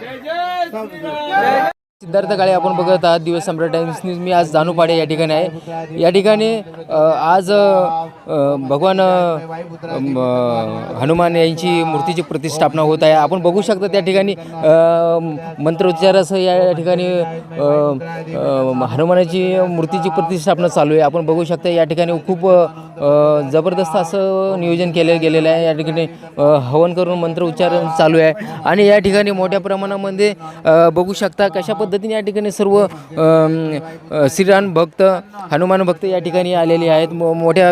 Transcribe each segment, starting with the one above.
Jai Jai Sri Siddharth काळे आपण बघत आहात. दिवस सम्राट टाइम्स न्यूज. मी आज जानूपाडे या ठिकाणी आहे. या ठिकाणी आज भगवान हनुमान यांची मूर्तीची प्रतिष्ठापना होत आहे. आपण बघू शकता त्या ठिकाणी मंत्रोच्चारासह या ठिकाणी हनुमानाची मूर्तीची प्रतिष्ठापना चालू आहे. आपण बघू शकता या ठिकाणी खूप जबरदस्त असं नियोजन केलं गेलेलं आहे. या ठिकाणी हवन करून मंत्र उच्चारण चालू आहे. आणि या ठिकाणी मोठ्या प्रमाणामध्ये बघू शकता कशा पद्धतीने या ठिकाणी सर्व श्रीराम भक्त हनुमान भक्त या ठिकाणी आलेले आहेत. मो मोठ्या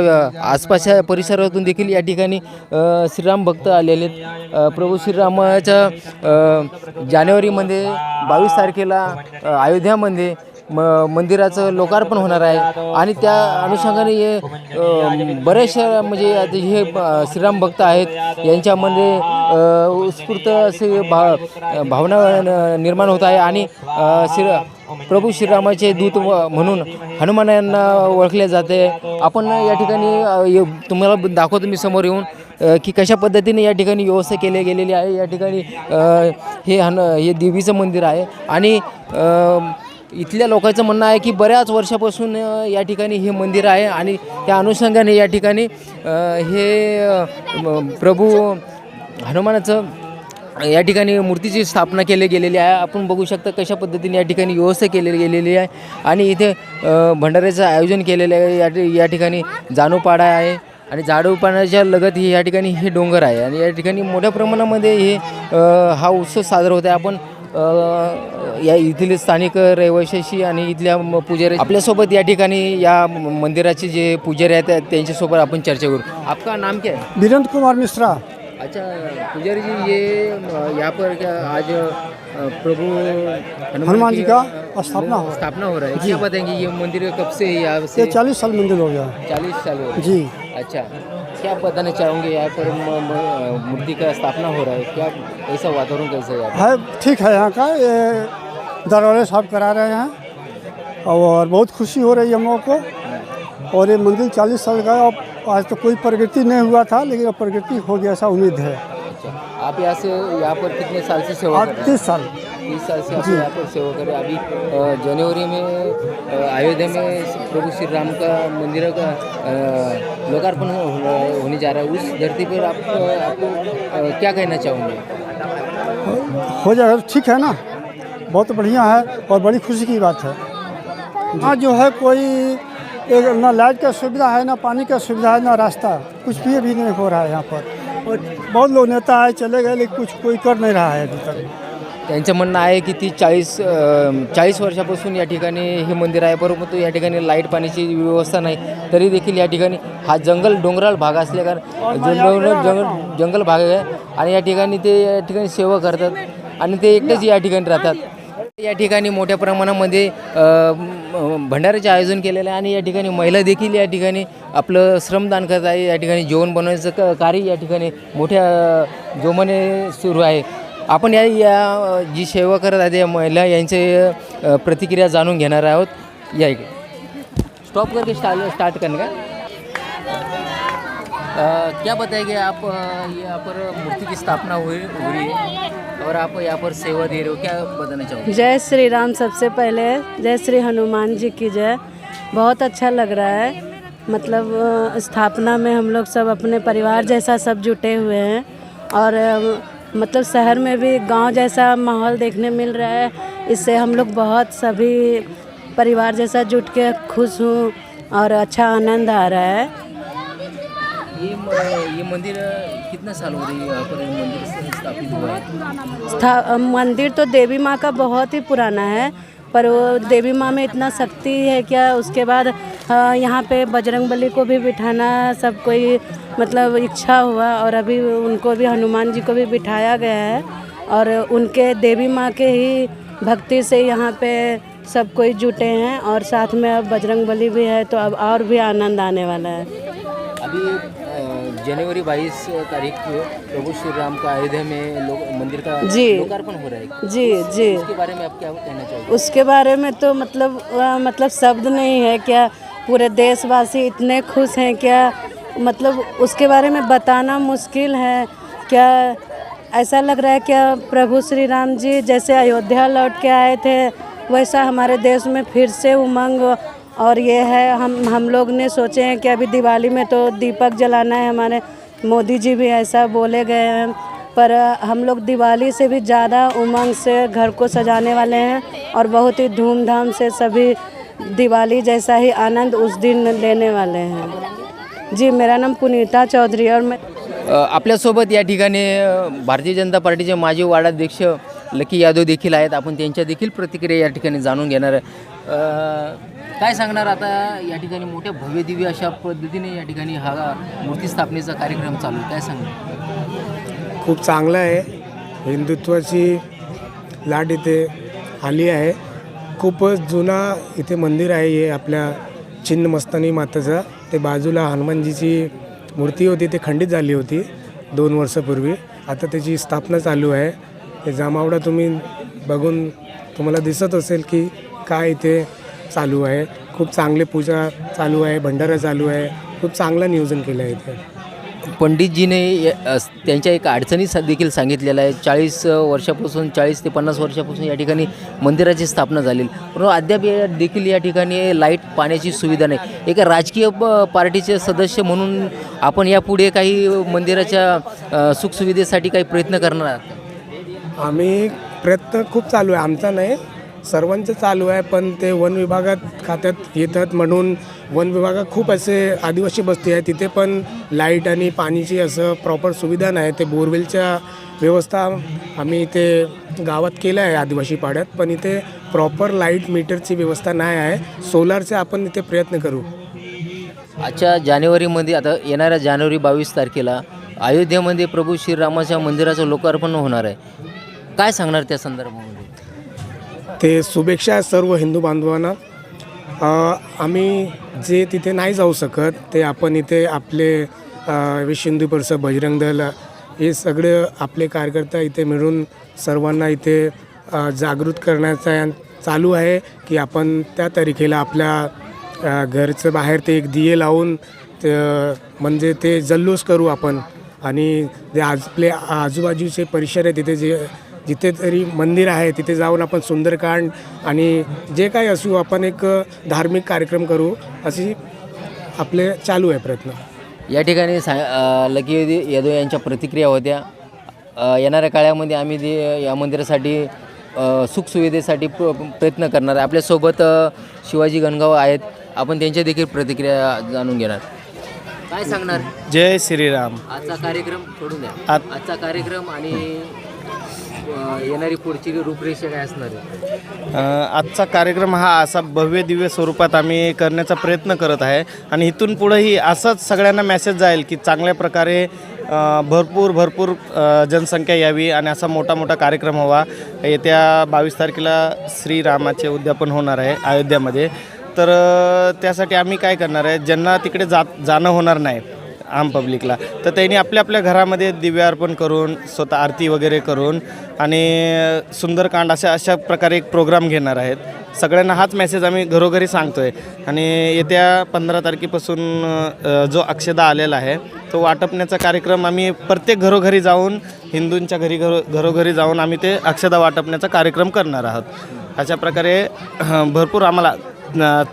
आसपासच्या परिसरातून देखील या ठिकाणी श्रीराम भक्त आलेले आहेत. प्रभू श्रीरामाच्या जानेवारीमध्ये बावीस तारखेला अयोध्यामध्ये म मंदिराचं लोकार्पण होणार आहे. आणि त्या अनुषंगाने हे बरेचशा म्हणजे हे श्रीराम भक्त आहेत. यांच्यामध्ये उत्स्फूर्त असे भा भावना न- निर्माण होत आहे. आणि श्री प्रभू श्रीरामाचे दूत म्हणून हनुमान यांना ओळखले जाते. आपण या ठिकाणी तुम्हाला दाखवतो मी समोर येऊन की कशा पद्धतीने या ठिकाणी व्यवस्था केली गेलेली आहे. या ठिकाणी हे हन हे देवीचं मंदिर आहे. आणि इथल्या लोकांचं म्हणणं आहे की बऱ्याच वर्षापासून या ठिकाणी हे मंदिर आहे आणि त्या अनुषंगाने या ठिकाणी हे प्रभू हनुमानाचं या ठिकाणी मूर्तीची स्थापना केली गेलेली आहे. आपण बघू शकता कशा पद्धतीने या ठिकाणी व्यवस्था केलेली गेलेली आहे आणि इथे भंडाऱ्याचं आयोजन केलेलं आहे. या या ठिकाणी जानूपाडा आहे आणि जाडूपाण्याच्या लगत ही या ठिकाणी हे डोंगर आहे. आणि या ठिकाणी मोठ्या प्रमाणामध्ये हे हा उत्सव साजरा होत आहे. आपण या इथले स्थानिक रहिवाशाशी आणि इथल्या पुजारी आपल्यासोबत या ठिकाणी या मंदिराचे जे पुजारी आहेत त्यांच्यासोबत आपण चर्चा करू. आपका नाम क्या है? कुमार मिश्रा. अच्छा पुजारी जी ये यहाँ पर क्या आज प्रभु हनुमान जी का स्थापना हो रहा है। स्थापना हो रहा है। क्या बताएंगे ये मंदिर कब से है यहाँ ये से चालीस साल मंदिर हो गया। चालीस साल हो जी। अच्छा। क्या बताना चाहोगे यहाँ पर मूर्ति का स्थापना हो रहा है? क्या ऐसा वातावरण कैसा है है ठीक है यहाँ का। ये दरबारे साहब करा रहे हैं। और बहुत खुशी हो रही है हम लोगों को। और ये मंदिर चालीस साल का अब आज तो कोई प्रगति नहीं हुआ था लेकिन अब प्रगति हो गया ऐसा उम्मीद है। अच्छा आप यहाँ से यहाँ पर कितने साल से सेवा आज कर रहे हैं? तीस साल। तीस साल से यहाँ पर सेवा कर अभी जनवरी में अयोध्या में प्रभु श्री राम का मंदिर का लोकार्पण होने जा रहा है। उस धरती पर आप आपको क्या कहना चाहोगे? हो जाएगा, ठीक है ना? बहुत बढ़िया है और बड़ी खुशी की बात है। हाँ जो है कोई एक ना लाइट का सुविधा है, ना पानी का सुविधा है, ना रास्ता, कुछ भी अभी नहीं हो रहा है यहाँ पर। और बहुत लोग नेता आए, चले गए, लेकिन कुछ कोई कर नहीं रहा है अभी तक। त्यांचं म्हणणं आहे की ती चाळीस चाळीस वर्षापासून या ठिकाणी हे मंदिर आहे परंतु या ठिकाणी लाइट पाण्याची व्यवस्था नाही तरी देखील या ठिकाणी हा जंगल डोंगराळ भाग असल्या कारण डोंगराळ जंगल जंगल भाग आहे आणि या ठिकाणी ते या ठिकाणी सेवा करतात आणि ते एकटेच या ठिकाणी राहतात या ठिकाणी मोठ्या प्रमाणामध्ये भंडाऱ्याचे आयोजन केलेलं आहे आणि या ठिकाणी महिला देखील या ठिकाणी आपलं श्रमदान करत आहे या ठिकाणी जेवण बनवायचं क कार्य या ठिकाणी मोठ्या जोमाने सुरू आहे आपण या या जी सेवा करत आहेत या महिला यांचे प्रतिक्रिया जाणून घेणार आहोत. या इकडे. स्टॉप करके स्टार्ट स्टार्ट करने का? क्या बताएंगे आप यहाँ पर मूर्ति की स्थापना हुई हो रही है और आप यहाँ पर सेवा दे रहे हो क्या बताना चाहोगे? जय श्री राम सबसे पहले जय श्री हनुमान जी की जय। बहुत अच्छा लग रहा है। मतलब स्थापना में हम लोग सब अपने परिवार जैसा सब जुटे हुए हैं। और मतलब शहर में भी गाँव जैसा माहौल देखने मिल रहा है। इससे हम लोग बहुत सभी परिवार जैसा जुट के खुश हूँ और अच्छा आनंद आ रहा है। ये म- ये मंदिर कितना साल हो रही है? यहाँ पर मंदिर स्थापित हुआ है? स्था मंदिर तो देवी माँ का बहुत ही पुराना है पर वो देवी माँ में इतना शक्ति है क्या? उसके बाद यहाँ पे बजरंग बली को भी बिठाना सब कोई मतलब इच्छा हुआ और अभी उनको भी हनुमान जी को भी बिठाया गया है और उनके देवी माँ के ही भक्ति से यहाँ पे सब कोई जुटे हैं और साथ में अब बजरंग बली भी है तो अब और भी आनंद आने वाला है। अभी जनवरी बाईस तारीख को प्रभु श्री राम का अयोध्या में लोग मंदिर का जी। लोकार्पण हो रहा है। जी उस, जी। उसके बारे में आप क्या कहना चाहोगे? उसके बारे में तो मतलब मतलब शब्द नहीं है क्या पूरे देशवासी इतने खुश हैं, क्या मतलब उसके बारे में बताना मुश्किल है? क्या ऐसा लग रहा है, क्या प्रभु श्री राम जी जैसे अयोध्या लौट के आए थे, वैसा हमारे देश में फिर से उमंग? और ये है, हम हम लोग ने सोचे हैं कि अभी दिवाली में तो दीपक जलाना है हमारे मोदी जी भी ऐसा बोले गए हैं। पर हम लोग दिवाली से भी ज़्यादा उमंग से घर को सजाने वाले हैं और बहुत ही धूमधाम से सभी दिवाली जैसा ही आनंद उस दिन लेने वाले हैं। जी मेरा नाम पुनीता चौधरी और मैं आपल्यासोबत या ठिकाणी भारतीय जनता पार्टीचे माजी वार्डाध्यक्ष लकी यादव देखील आहेत. आपण त्यांच्या देखील प्रतिक्रिया या ठिकाणी जाणून घेणार आहे. काय सांगणार आता या ठिकाणी मोठ्या भव्य दिव्य अशा पद्धतीने या ठिकाणी हा मूर्ती स्थापनेचा कार्यक्रम चालू आहे? काय सांगणार? खूप चांगलं आहे. हिंदुत्वाची लाट इथे आली आहे. खूपच जुना इथे मंदिर आहे हे आपल्या छिन्नमस्तानी माताचं. ते बाजूला हनुमानजीची मूर्ती होती ते खंडित झाली होती दोन वर्षापूर्वी. आता त्याची स्थापना चालू आहे. हे जामावडा तुम्ही बघून तुम्हाला दिसत असेल की काय इथे चालू आहे. खूप चांगली पूजा चालू आहे भंडारा चालू आहे. खूप चांगलं नियोजन केलं आहे इथे. पंडितजीने या- त्यांच्या एक अडचणी सा- देखील सांगितलेल्या आहे. चाळीस वर्षापासून चाळीस ते पन्नास वर्षापासून या ठिकाणी मंदिराची स्थापना झाली परंतु अद्याप या- देखील या ठिकाणी लाइट पाण्याची सुविधा नाही. एका राजकीय प- पार्टीचे सदस्य म्हणून आपण यापुढे काही मंदिराच्या सुखसुविधेसाठी काही प्रयत्न करणार आहात? आम्ही प्रयत्न खूप चालू आहे. आमचा नाही. सर्वांचं चालू आहे पण ते वन विभागात खात्यात येतात म्हणून वन विभागात खूप असे आदिवासी बस्ती आहे तिथे पण लाइट आणि पाणीची असं प्रॉपर सुविधा नाही. ते बोरवेलच्या व्यवस्था आम्ही इथे गावात केलं आहे आदिवासी पाड्यात पण इथे प्रॉपर लाइट मीटरची व्यवस्था नाही आहे. सोलारचे आपण इथे प्रयत्न करू. आजच्या जानेवारीमध्ये आता येणाऱ्या जानेवारी बावीस तारखेला अयोध्येमध्ये प्रभू श्रीरामाच्या मंदिराचं लोकार्पण होणार आहे. काय सांगणार त्या संदर्भामध्ये? ते शुभेच्छा आहे सर्व हिंदू बांधवांना. आम्ही जे तिथे नाही जाऊ शकत ते आपण इथे आपले अ, विश्व हिंदू परिषद बजरंग दल हे सगळे आपले कार्यकर्ता इथे मिळून सर्वांना इथे जागृत करण्याचा चालू आहे की आपण त्या तारखेला आपल्या घरचं बाहेर ते एक दिये लावून ते म्हणजे ते जल्लोष करू आपण. आणि जे आज आपले आजूबाजूचे परिसर आहे तिथे जे जिथे तरी मंदिर आहे तिथे जाऊन आपण सुंदरकांड आणि जे काही असू आपण एक धार्मिक कार्यक्रम करू अशी आपले चालू आहे प्रयत्न. या ठिकाणी सा लकी यादव- यांच्या प्रतिक्रिया होत्या. येणाऱ्या काळामध्ये आम्ही ते या मंदिरासाठी सुखसुविधेसाठी प्र प्रयत्न करणार आहे. आपल्यासोबत शिवाजी गणगाव आहेत. आपण त्यांच्या देखील प्रतिक्रिया जाणून घेणार. काय सांगणार? जय श्रीराम. आजचा कार्यक्रम सोडून द्या. आत- आजचा कार्यक्रम आणि येणारी पुढची रूपरेषा काय असणार आहे? अ, आजचा कार्यक्रम हा असा भव्य दिव्य स्वरूपात आम्ही करण्याचा प्रयत्न करत आहे. आणि इथून पुढंही असंच सगळ्यांना मेसेज जाईल की चांगल्या प्रकारे अ, भरपूर भरपूर अ, जनसंख्या यावी आणि असा मोठा मोठा कार्यक्रम व्हावा येत्या बावीस तारखेला श्रीरामाचे उद्यापन होणार आहे अयोध्यामध्ये. तर अ, त्यासाठी आम्ही काय करणार आहे? ज्यांना तिकडे जात जाणं होणार नाही आम पब्लिकला. तर त्यांनी आपल्या आपल्या घरामध्ये दिव्या अर्पण करून स्वतः आरती वगैरे करून आणि सुंदरकांड अशा अशा प्रकारे एक प्रोग्राम घेणार आहेत. सगळ्यांना हाच मेसेज आम्ही घरोघरी सांगतो आहे आणि येत्या पंधरा तारखेपासून जो अक्षदा आलेला आहे तो वाटपण्याचा कार्यक्रम आम्ही प्रत्येक घरोघरी जाऊन हिंदूंच्या घरी घरो घरोघरी जाऊन आम्ही ते अक्षदा वाटपण्याचा कार्यक्रम करणार आहोत. अशा प्रकारे भरपूर आम्हाला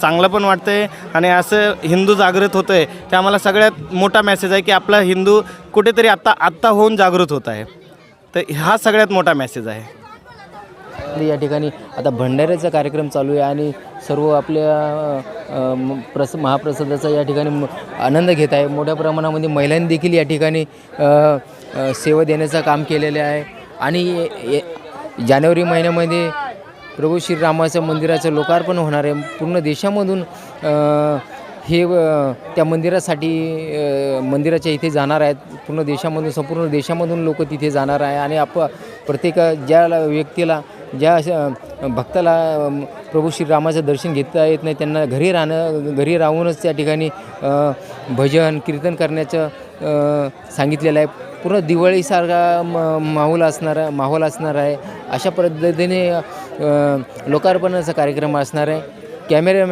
चांगलं पण वाटतं आहे आणि असं हिंदू जागृत होतं आहे ते आम्हाला सगळ्यात मोठा मेसेज आहे की आपला हिंदू कुठेतरी आत्ता आत्ता होऊन जागृत होत आहे. तर हा सगळ्यात मोठा मेसेज आहे. या ठिकाणी आता भंडाऱ्याचा कार्यक्रम चालू आहे आणि सर्व आपल्या प्रस महाप्रसादाचा या ठिकाणी आनंद घेत आहे. मोठ्या प्रमाणामध्ये महिलांनी देखील या ठिकाणी सेवा देण्याचं काम केलेलं आहे. आणि ये- जानेवारी महिन्यामध्ये प्रभू श्रीरामाचं मंदिराचं लोकार्पण होणार आहे. पूर्ण देशामधून हे त्या मंदिरासाठी मंदिराच्या इथे जाणार आहेत. पूर्ण देशामधून संपूर्ण देशामधून लोक तिथे जाणार आहे. आणि आप प्रत्येक ज्या व्यक्तीला ज्या भक्ताला प्रभू श्रीरामाचं दर्शन घेता येत नाही त्यांना घरी राहणं घरी राहूनच त्या ठिकाणी भजन कीर्तन करण्याचं सांगितलेलं आहे. पूर्ण दिवाळीसारखा म माहोल असणारा माहोल असणार आहे. अशा पद्धतीने लोकार्पणाचा कार्यक्रम असणार आहे. कॅमेरामॅन